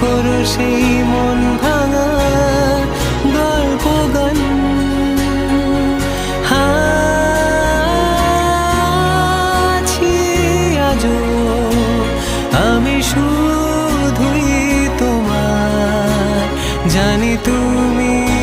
করো সেই মন ভাঙা গল্প গান। আছি আজ আমি শুধুই তোমার। জানি তুমি